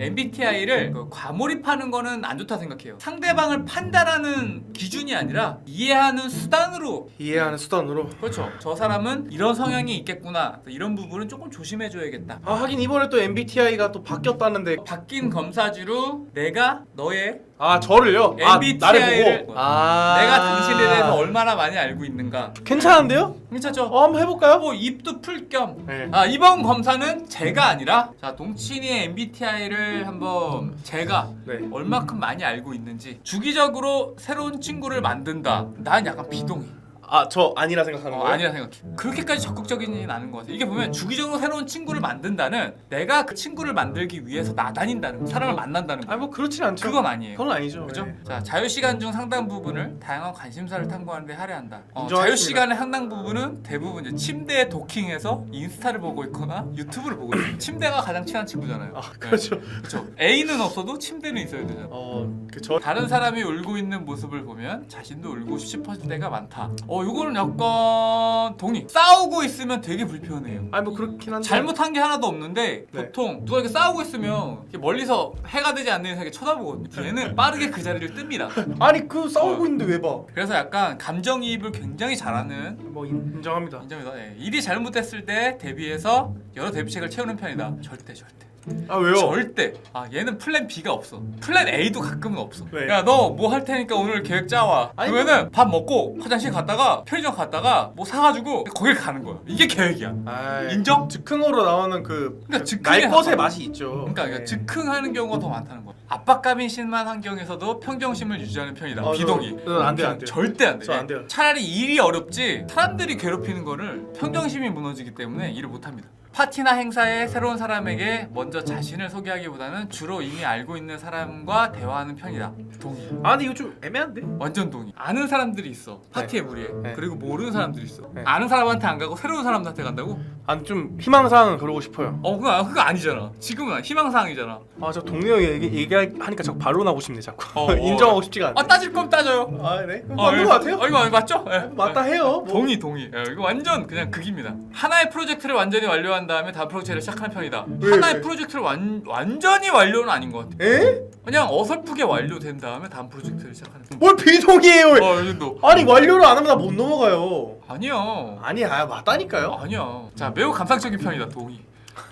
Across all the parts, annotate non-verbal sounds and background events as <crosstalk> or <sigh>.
MBTI를 그 과몰입하는 거는 안 좋다 생각해요. 상대방을 판단하는 기준이 아니라 이해하는 수단으로 이해하는 수단으로. 그렇죠. 저 사람은 이런 성향이 있겠구나. 이런 부분은 조금 조심해줘야겠다. 아 하긴 이번에 또 MBTI가 또 바뀌었다는데. 바뀐 검사지로 내가 너의 아 저를요? 아 MBTI 를 나를 보고. 아 내가 당신에 대해서 얼마나 많이 알고 있는가. 괜찮은데요? 괜찮죠? 어 한번 해볼까요? 뭐 입도 풀 겸. 네. 아 이번 검사는 제가 아니라 자 동친이의 MBTI를 한번 제가 네. 얼마큼 많이 알고 있는지 주기적으로 새로운 친구를 만든다. 난 약간 비동의. 아 저 아니라 생각하는 어, 거예요? 아니라 생각해. 그렇게까지 적극적이진 않은 것 같아. 이게 보면 주기적으로 새로운 친구를 만든다는 내가 그 친구를 만들기 위해서 나다닌다는 거, 사람을 만난다는 거. 아니 뭐 그렇진 않죠. 그건 아니에요. 그건 아니죠. 그죠? 네. 자 자유 시간 중 상당 부분을 다양한 관심사를 탐구하는데 할애한다. 어, 인정하겠습니다. 자유 시간의 상당 부분은 대부분 이제 침대에 도킹해서 인스타를 보고 있거나 유튜브를 보고 있어요. <laughs> 침대가 가장 친한 친구잖아요. 아 그렇죠. 그렇죠. 애인은 없어도 침대는 있어야 되잖아. 어그저 다른 사람이 울고 있는 모습을 보면 자신도 울고 싶어질 때가 많다. 어, 이거는 약간 동의. 싸우고 있으면 되게 불편해요. 아니 뭐 그렇긴 한데. 잘못한 게 하나도 없는데 네. 보통 누가 이렇게 싸우고 있으면 이렇게 멀리서 해가 되지 않는 이상하게 쳐다보거든요. 얘는 빠르게 그 자리를 뜹니다. <laughs> 아니 그 싸우고 어. 있는데 왜 봐? 그래서 약간 감정이입을 굉장히 잘하는 뭐 인, 인정합니다. 인정이다. 예. 일이 잘못됐을 때 대비해서 여러 대비책을 채우는 편이다. 절대 절대. 아 왜요? 절대. 아 얘는 플랜 B가 없어. 플랜 A도 가끔은 없어. 왜? 야 너 뭐 할 테니까 오늘 계획 짜와. 아니, 그러면은 밥 먹고 화장실 갔다가 편의점 갔다가 뭐 사가지고 거길 가는 거야. 이게 계획이야. 아이, 인정? 즉흥으로 나오는 그 그러니까 즉흥의 날 것의 합- 맛이 있죠. 그러니까, 그러니까 네. 즉흥하는 경우가 더 많다는 거야. 압박감이 심한 환경에서도 평정심을 유지하는 편이다. 아, 비동의. 저- 저는 안 돼요, 안 돼요. 절대 안 돼. 저안 돼요. 차라리 일이 어렵지 사람들이 괴롭히는 거를 평정심이 무너지기 때문에 일을 못 합니다. 파티나 행사에 새로운 사람에게 먼저 자신을 소개하기보다는 주로 이미 알고 있는 사람과 대화하는 편이다. 동의. 아 근데 이거 좀 애매한데? 완전 동의. 아는 사람들이 있어. 파티에 무리해. 네. 그리고 모르는 사람들이 있어. 네. 아는 사람한테 안 가고 새로운 사람한테 간다고? 아니 좀 희망사항은 그러고 싶어요. 어, 그거, 그거 아니잖아. 지금은 희망사항이잖아. 아저 형이 얘기, 얘기하니까 자꾸 반론하고 싶네 자꾸. 어, 어. <laughs> 인정하고 싶지가 않네. 아 따질 거면 따져요. 아 네? 어, 맞는 거 같아요? 어, 이거 맞죠? 예. 맞다 예. 해요. 뭐. 동의 동의. 예, 이거 완전 그냥 극입니다. 하나의 프로젝트를 완전히 완료한 다음에 다음 프로젝트를 시작하는 편이다. 왜, 하나의 왜? 프로젝트를 완 완전히 완료는 아닌 것 같아. 에? 그냥 어설프게 완료된 다음에 다음 프로젝트를 시작하는. 편. 뭘 비동이에요? 어, 이 정도. 아니 완료를 안 하면 나 못 넘어가요. 아니야. 아니야 맞다니까요. 아니야. 자, 매우 감상적인 편이다. 동의.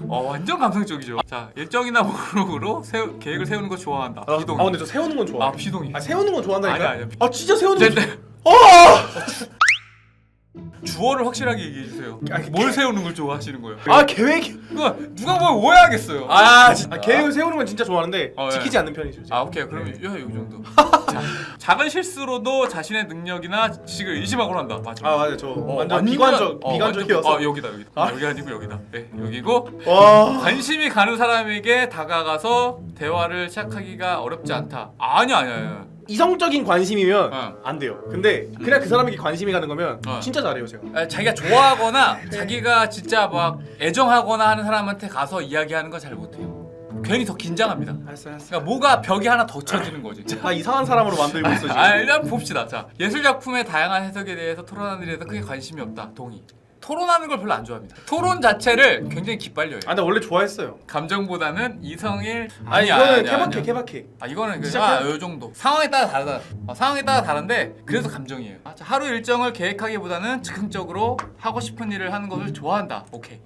어, 완전 감상적이죠. 자, 일정이나 목록으로 세우, 계획을 세우는 거 좋아한다. 아, 비동의. 아 근데 저 세우는 건 좋아. 아, 비동의. 아 세우는 건 좋아한다니까. 아니야, 아니야. 아 진짜 세우는 네, 건. 네. 어! 주어를 확실하게 얘기해 주세요. 아니, 뭘 계- 세우는 걸 좋아하시는 거예요? 아 계획. 그거 누가 뭘 오해하겠어요. 아, 진짜. 아 계획 세우는 건 진짜 좋아하는데 어, 예. 지키지 않는 편이죠. 제가. 아 오케이 그러면 요, 요 정도 <laughs> 자, 작은 실수로도 자신의 능력이나 지식을 의심하곤 한다 맞아 아 맞아 저 어, 완전 비관적 어, 비관적이어서. 완전- 어 여기다 여기다 아? 여기 아니고 여기다 네 여기고 와. 관심이 가는 사람에게 다가가서 대화를 시작하기가 어렵지 않다 아니야 아니야 아니야 이성적인 관심이면 어. 안 돼요. 근데 그냥 그 사람에게 관심이 가는 거면 어. 진짜 잘해요 제가. 아, 자기가 좋아하거나 자기가 진짜 막 애정하거나 하는 사람한테 가서 이야기하는 거 잘 못해요 괜히 더 긴장합니다 알았어 알았어. 그러니까 뭐가 벽이 하나 더 쳐지는 거지 나 <laughs> 이상한 사람으로 만들고 있어 지금. 아 일단 봅시다. 자 예술 작품의 다양한 해석에 대해서 토론하는 일에서 크게 관심이 없다. 동의. 토론하는 걸 별로 안 좋아합니다. 토론 자체를 굉장히 기빨려요. 아, 나 원래 좋아했어요. 감정보다는 이성일 아, 이거는 케바케 케바케. 아 이거는 그, 시작해요? 아, 요 정도 상황에 따라 다르다. 어, 상황에 따라 다른데 그래서 감정이에요. 아, 자, 하루 일정을 계획하기보다는 즉흥적으로 하고 싶은 일을 하는 것을 좋아한다. 오케이.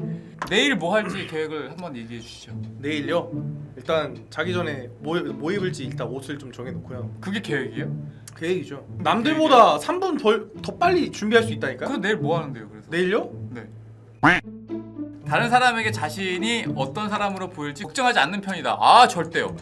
내일 뭐 할지 계획을 한번 얘기해 주시죠. 내일요. 일단 자기 전에 뭐, 뭐 입을지 일단 옷을 좀 정해놓고요. 그게 계획이에요? 그 얘기죠. 남들보다 3분 덜, 더 빨리 준비할 수 있다니까. 그럼 내일 뭐 하는데요? 그래서 내일요? 네. 다른 사람에게 자신이 어떤 사람으로 보일지 걱정하지 않는 편이다. 아 절대요.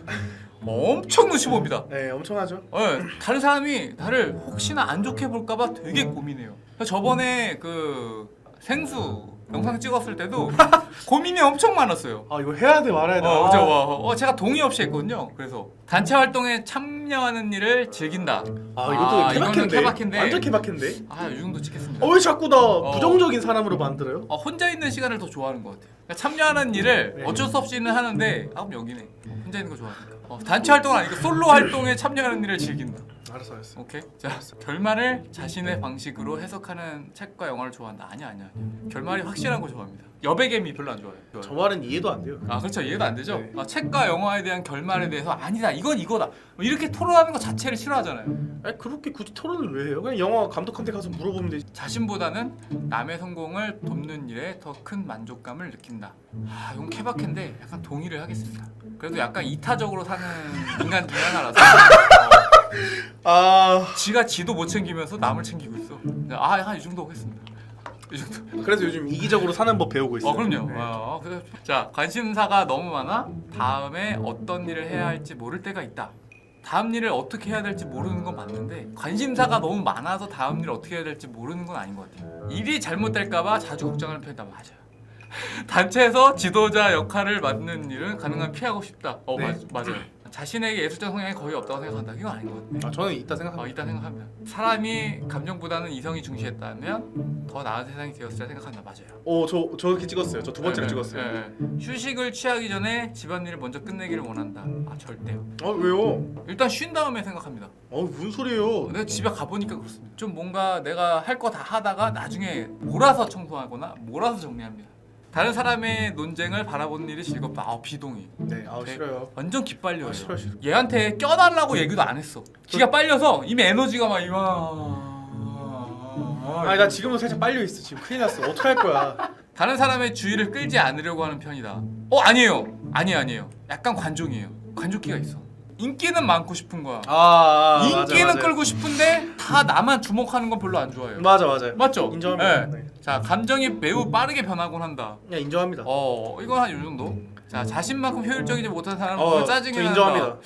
엄청 눈치 봅니다. 네, 엄청하죠. 어, 다른 사람이 나를 혹시나 안 좋게 볼까봐 되게 고민해요. 저번에 그 생수 영상 찍었을 때도 <laughs> 고민이 엄청 많았어요. 아 이거 해야 돼 말아야 돼. 어, 아, 저, 어, 어, 제가 동의 없이 했거든요. 그래서 단체 활동에 참여하는 일을 즐긴다. 아 아, 이것도 이거는 케바케인데. 케바케인데. 완전 케바케인데. 아, 이 정도 찍겠습니다. 어 왜 자꾸 나 부정적인 사람으로 만들어요? 어, 혼자 있는 시간을 더 좋아하는 것 같아요. 그러니까 참여하는 일을 네. 어쩔 수 없이는 하는데 아 그럼 여기네. 어, 혼자 있는 거 좋아하니까. 어, 단체 활동은 아니고 솔로 활동에 참여하는 일을 즐긴다. 알았어 알았어. 오케이. 자, 결말을 자신의 방식으로 해석하는 책과 영화를 좋아한다. 아니야, 아니야, 아니야. 결말이 확실한 거 좋아합니다. 여백개미 별로 안 좋아해요. 저 말은 이해도 안 돼요. 아 그렇죠 이해도 안 되죠 네. 아, 책과 영화에 대한 결말에 대해서 아니다 이건 이거다 뭐 이렇게 토론하는 것 자체를 싫어하잖아요 아니 그렇게 굳이 토론을 왜 해요? 그냥 영화 감독한테 가서 물어보면 되지. 자신보다는 남의 성공을 돕는 일에 더 큰 만족감을 느낀다 아 이건 케바케인데 약간 동의를 하겠습니다 그래도 약간 이타적으로 사는 인간 중에 하나라서 어, <laughs> 아 지가 지도 못 챙기면서 남을 챙기고 있어 아한 이 정도 하겠습니다 이 정도 그래서 요즘 이기적으로 사는 법 배우고 있어요. 어 그럼요. 네. 어, 그래. 자 관심사가 너무 많아 다음에 어떤 일을 해야 할지 모를 때가 있다. 다음 일을 어떻게 해야 될지 모르는 건 맞는데 관심사가 너무 많아서 다음 일을 어떻게 해야 될지 모르는 건 아닌 것 같아요. 일이 잘못될까봐 자주 걱정하는 편이다. 맞아요. <laughs> 단체에서 지도자 역할을 맡는 일은 가능한 피하고 싶다. 어 네. 맞, 맞아요. 자신에게 예술적 성향이 거의 없다고 생각한다. 이건 아닌 것 같아요. 아 저는 어, 생각합니다. 이따 생각합니다. 사람이 감정보다는 이성이 중시했다면 더 나은 세상이 되었으리라 생각한다. 맞아요. 오저 저렇게 찍었어요. 저 두 번째로 네, 찍었어요. 네, 네. 휴식을 취하기 전에 집안일을 먼저 끝내기를 원한다. 아 절대요. 어 왜요? 일단 쉰 다음에 생각합니다. 어 무슨 소리예요? 내가 집에 가보니까 그렇습니다. 좀 뭔가 내가 할 거 다 하다가 나중에 몰아서 청소하거나 몰아서 정리합니다. 다른 사람의 논쟁을 바라보는 일이 즐겁다. 아 비동의. 네, 아 네. 싫어요. 완전 기빨려요. 아 싫어 싫어. 얘한테 껴달라고 얘기도 안 했어. 지가 빨려서 이미 에너지가 막 이만. 아니 나 지금도 살짝 빨려 있어. 지금 큰일 났어. 어떡 할 거야? 다른 사람의 주의를 끌지 않으려고 하는 편이다. 어 아니에요. 아니 아니에요. 약간 관종이에요. 관종기가 있어. 인기는 많고 싶은 거야. 아, 아 인기는 맞아, 맞아. 끌고 싶은데 다 나만 주목하는 건 별로 안 좋아해요. 맞아 맞아요. 맞죠? 인정합니다. 네. 네. 자 감정이 매우 빠르게 변하곤 한다. 그냥 인정합니다. 어 이건 한 요 정도. 자 자신만큼 효율적이지 못한 사람 어, 보면 저 짜증이 난다. 인정합니다.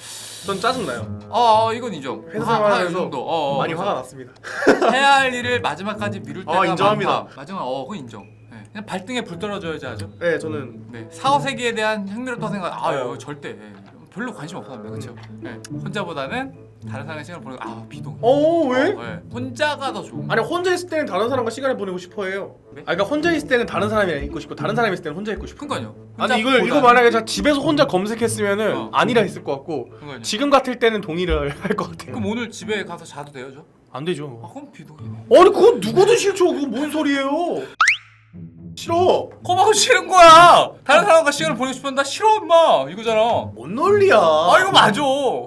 전 짜증 나요. 어, 어 이건 인정. 회사 하- 하, 요 생활하면서 정도. 어, 어, 많이 화가 났습니다. <laughs> 해야 할 일을 마지막까지 미룰 때가 어, 인정합니다. 많다. 마지막 어 그건 인정. 네. 그냥 발등에 불 떨어져야지 하죠. 네, 저는 네 사후 세계에 대한 흥미롭다고 생각. 아유 어. 절대 예. 별로 관심 없었는데 그렇죠. 네. 혼자보다는 다른 사람의 시간을 보내고 아 비동. 어 왜? 어, 예. 혼자가 더 좋은. 아니 혼자 있을 때는 다른 사람과 시간을 보내고 싶어해요. 네? 아 그러니까 혼자 있을 때는 다른 사람이랑 있고 싶고 다른 사람이 있을 때는 혼자 있고 싶고. 그러니까요. 아니 이걸 이거 만약에 제가 집에서 혼자 검색했으면은 어. 아니라 했을 것 같고 그러니까요. 지금 같을 때는 동의를 <laughs> 할 것 같아요. 그럼 오늘 집에 가서 자도 돼요, 저? 안아 되죠. 그럼 비동이네. 아니 그건 누구도 싫죠. 그거 뭔 소리예요? 싫어. 거봐 싫은 거야. 다른 사람과 시간을 보내고 싶은데 나 싫어 임마 이거잖아. 뭔 논리야? 아 이거 맞아.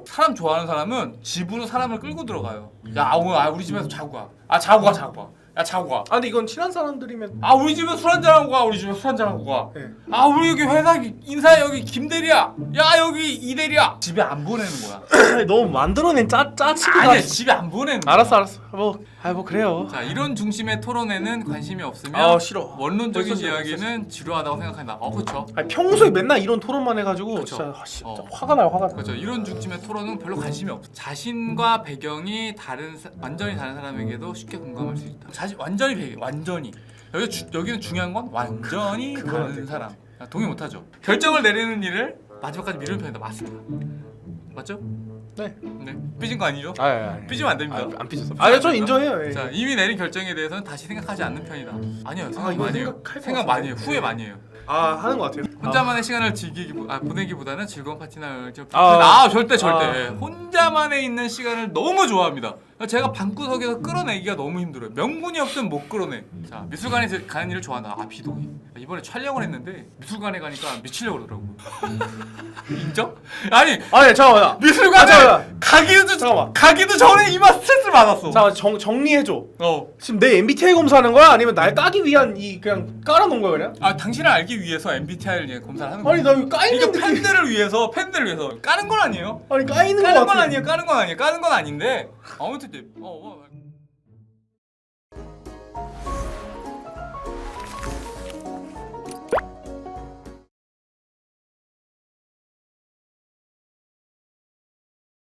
사람 좋아하는 사람은 집으로 사람을 끌고 들어가요. 야 오늘 아, 우리 집에서 자고 가. 아 자고 가 자고 가. 야 자고 가. 아 근데 이건 친한 사람들이면 아 우리 집에 술 한잔 하고 가. 우리 집에 술 한잔 하고 가. 네. 아 우리 여기 회사 인사 여기 김 대리야. 야 여기 이 대리야. 집에 안 보내는 거야. <coughs> 너무 만들어낸 짜 짜치기가. 아니야 집에 안 보내는 거야. 알았어 알았어. 뭐아뭐 그래요. 자 이런 중심의 토론에는 관심이 없으면 아 싫어. 원론적인 벌써 싫어, 이야기는 지루하다고 생각한다. 어 그렇죠. 아니 평소에 맨날 이런 토론만 해가지고 그쵸. 진짜, 아, 진짜 어. 화가 나요 화가 나. 그렇죠. 이런 중심의 토론은 별로 관심이 없어. 자신과 배경이 다른 사- 완전히 다른 사람에게도 쉽게 공감할 수 있다. 자신 완전히 배경 완전히 여기 주, 여기는 중요한 건 완전히 그건 안 다른 사람. 아, 동의 못하죠. 결정을 내리는 일을 마지막까지 미루는 편이다. 맞습니다. 맞죠? 네. 네. 삐진 거 아니죠? 아, 아, 아. 삐지면 안 됩니다. 아, 안 삐졌어. 아, 저 인정해요. 예. 자 이미 내린 결정에 대해서는 다시 생각하지 않는 편이다. 아니요 생각 아, 이거 많이 해요. 생각할 것 생각 같은데. 많이 해요. 후회 많이 해요. 아 하는 것 같아요. 혼자만의 시간을 즐기기 아, 보내기보다는 즐거운 파티나 저- 아. 아, 절대 절대 아. 예. 혼자만의 있는 시간을 너무 좋아합니다. 제가 방구석에서 끌어내기가 너무 힘들어요. 명분이 없으면 못 끌어내. 자 미술관에 가는 일을 좋아한다. 아 비동의. 이번에 촬영을 했는데 미술관에 가니까 미치려고 그러더라고. 인정? 아니 아, 네, 잠깐만. 미술관에 아, 잠깐만. 가기도 잠깐만. 가기도 전에 이만 스트레스 받았어. 잠깐 정 정리해줘. 어. 지금 내 MBTI 검사하는 거야? 아니면 날 까기 위한 이 그냥 깔아놓은 거야 그냥? 아 당신을 알기 위해서 MBTI를 검사를 하는 거야. 아니 나 이거 까이는 느낌. 팬들을 위해서 팬들을 위해서 까는 건 아니에요. 아니 까이는 거 까는 같아. 건 아니에요. 까는 건 아니에요. 까는 건 아닌데 아무튼 이제 어, 어.